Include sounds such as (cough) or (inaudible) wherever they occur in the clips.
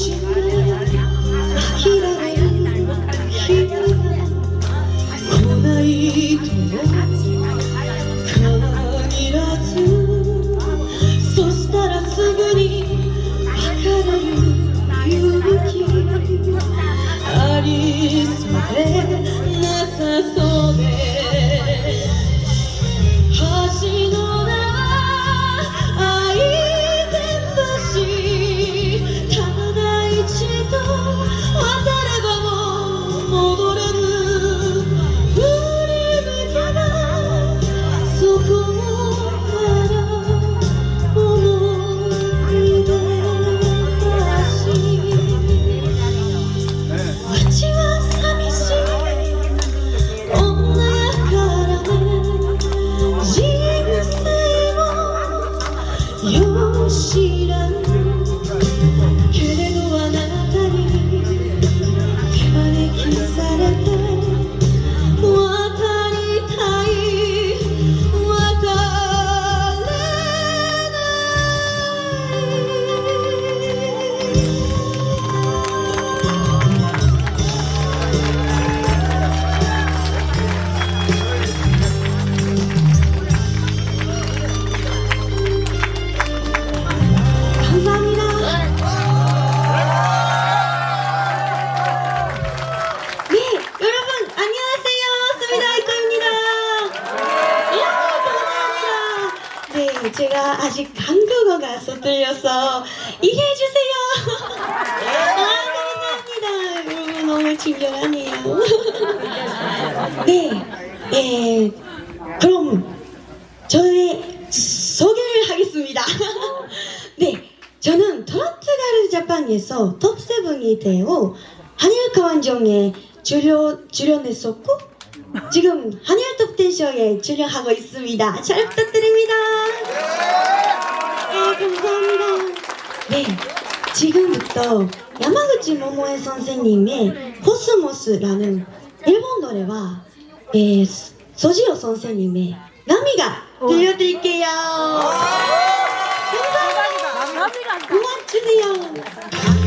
triste. 한일 관정에 출연, 출연했었고 지금 한일 톱텐션에 출연하고 있습니다. 잘 부탁드립니다. 네, 감사합니다. 네, 지금부터 야마구치 모모에 선생님의 코스모스라는 일본 노래와 예, 소지오 선생님의 나미가 어. 들려드릴게요. 어. 감사합니다. 음악 주세요.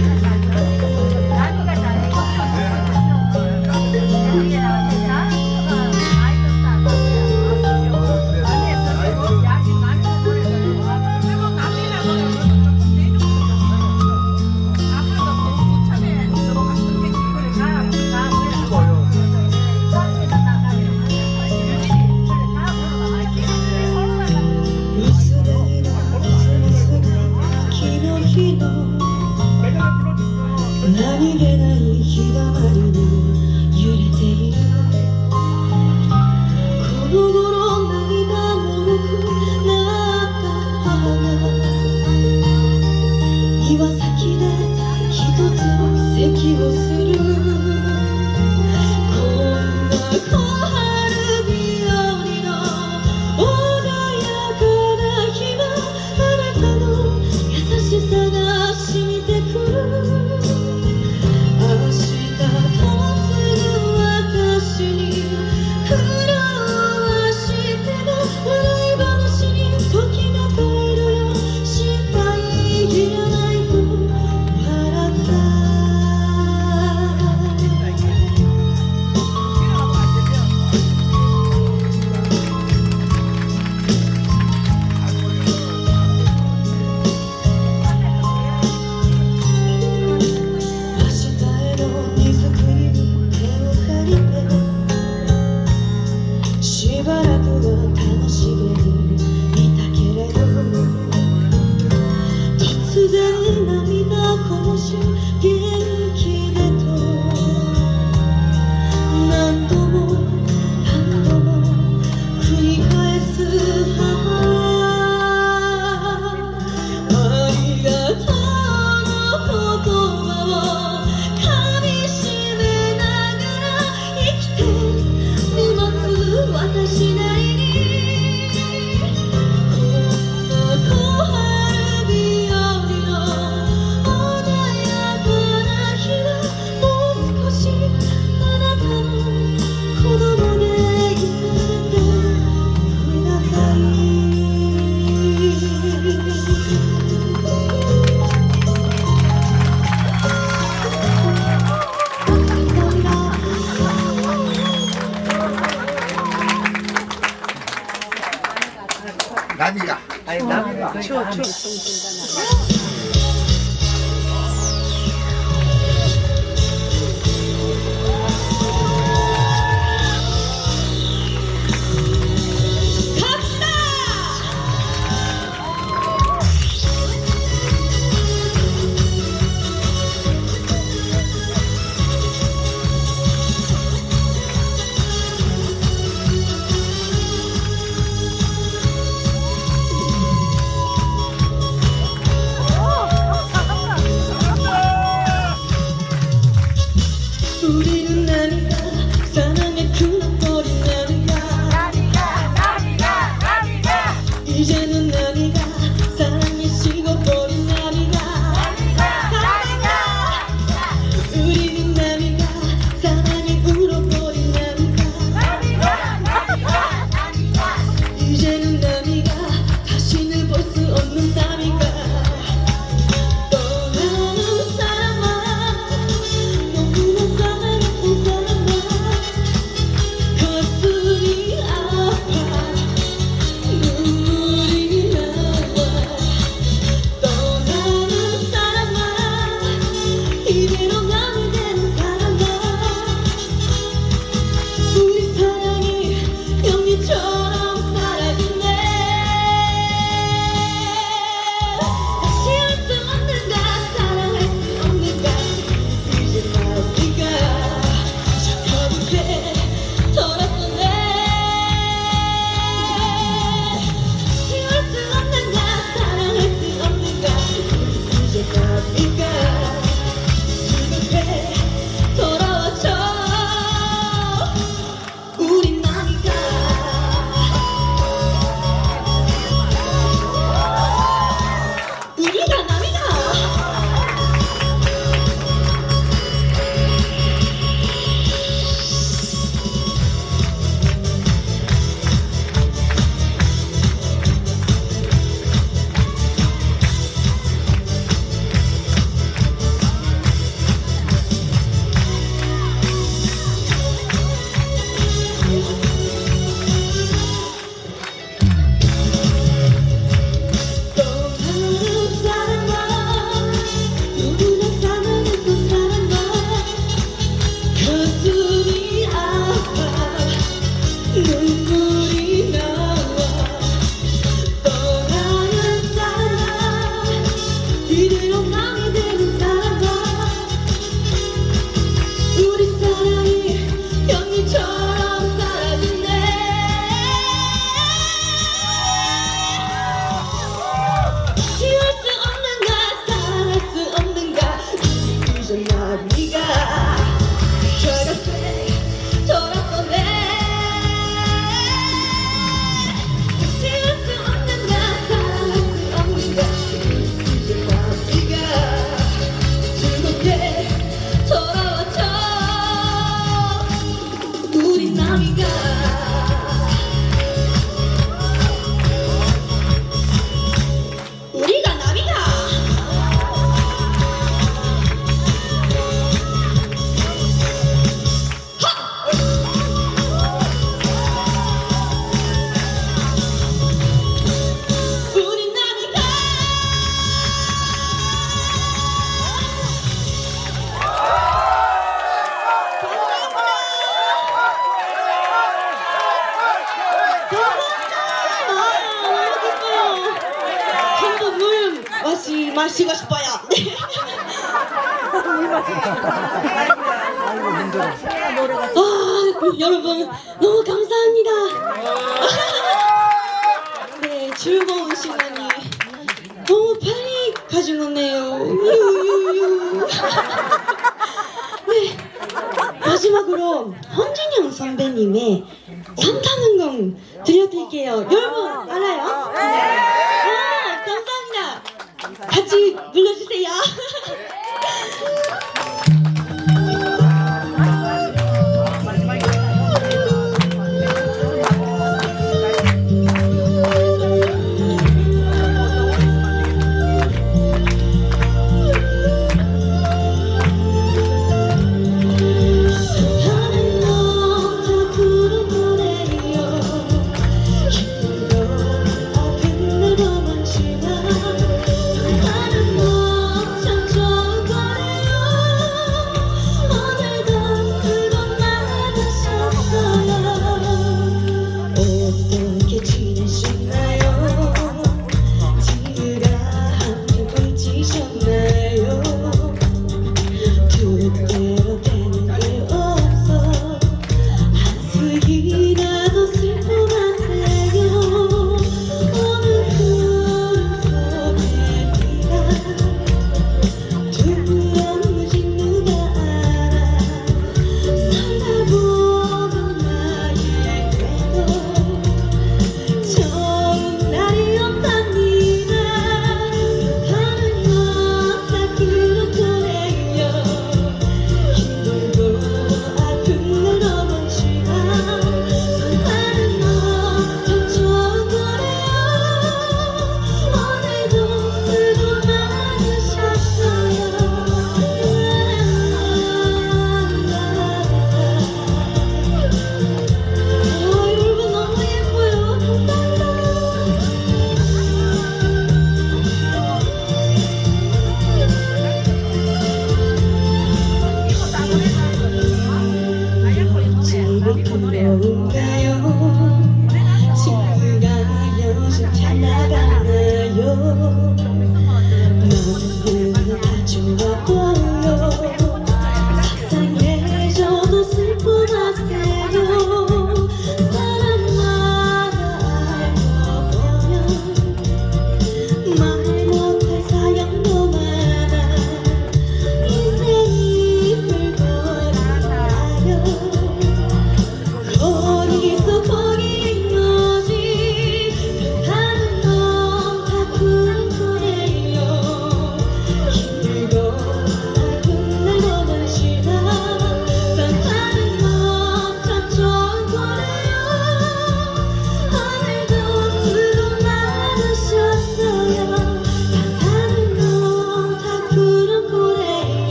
tumtum 홍진영 선배님의 산타는공 들려드릴게요. 여러분 알아요? 네. 아, 감사합니다. 같이 불러주세요. (laughs)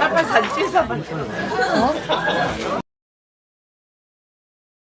아빠 사진 찍어. 아빠 사진 찍어.